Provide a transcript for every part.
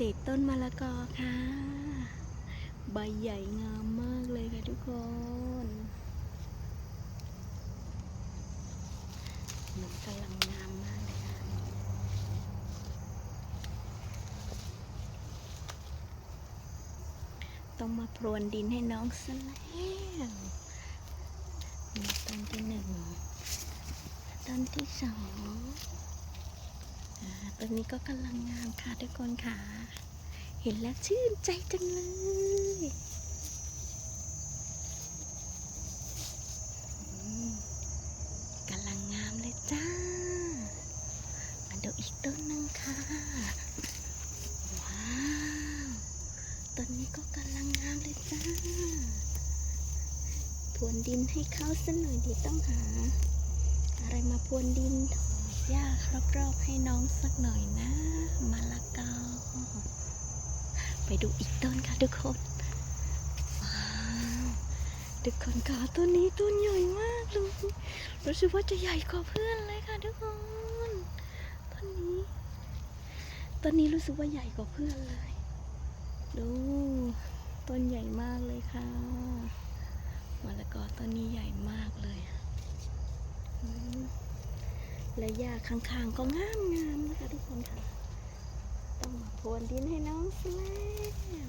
เดตต้นมะละกอค่ะ ใบใหญ่งามมากเลยค่ะทุกคนหนุกำลังงามมากเลยค่ะ ต้องมาพรวนดินให้น้องซะแล้วต้นที่หนึ่งต้นที่สอง ต้นนี้ก็กำลังงามค่ะทุกคนค่ะ เห็นแล้วชื่นใจจังเลยกำลังงามเลยจ้า มาดูอีกต้นหนึ่งค่ะ ว้าวต้นนี้ก็กำลังงามเลยจ้าพรวนดินให้เขาสักหน่อยดีต้องหา อะไรมาพรวนดินถ น้องสักหน่อยนะมะละกอไปดูอีกต้นค่ะทุกคนว้าวทุกคนค่ะต้นนี้ต้นใหญ่มากเลยรู้สึกว่าจะใหญ่กว่าเพื่อนเลยค่ะทุกคนต้นนี้ต้นนี้รู้สึกว่าใหญ่กว่าเพื่อนเลยดูต้นใหญ่มากเลยค่ะมะละกอต้นนี้ใหญ่มากเลยอืม และหญ้าข้างๆก็งามงามนะคะทุกคนค่ะ ต้องมาพรวนดินให้น้องซะแล้ว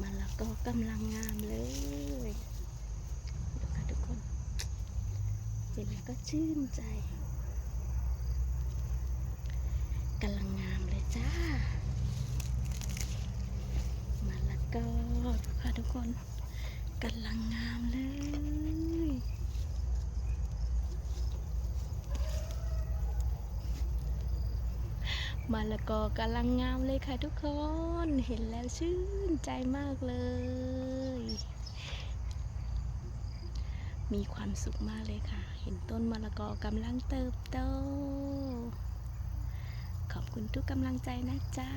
มะละกอกำลังงามเลยดูค่ะทุกคนเห็นแล้วก็ชื่นใจกำลังงามเลยจ้ามะละกอดูค่ะทุกคนกำลังงามเลย มะละกอกำลังงามเลยค่ะทุกคน เห็นแล้วชื่นใจมากเลย มีความสุขมากเลยค่ะ เห็นต้นมะละกอกำลังเติบโต ขอบคุณทุกกำลังใจนะจ๊ะ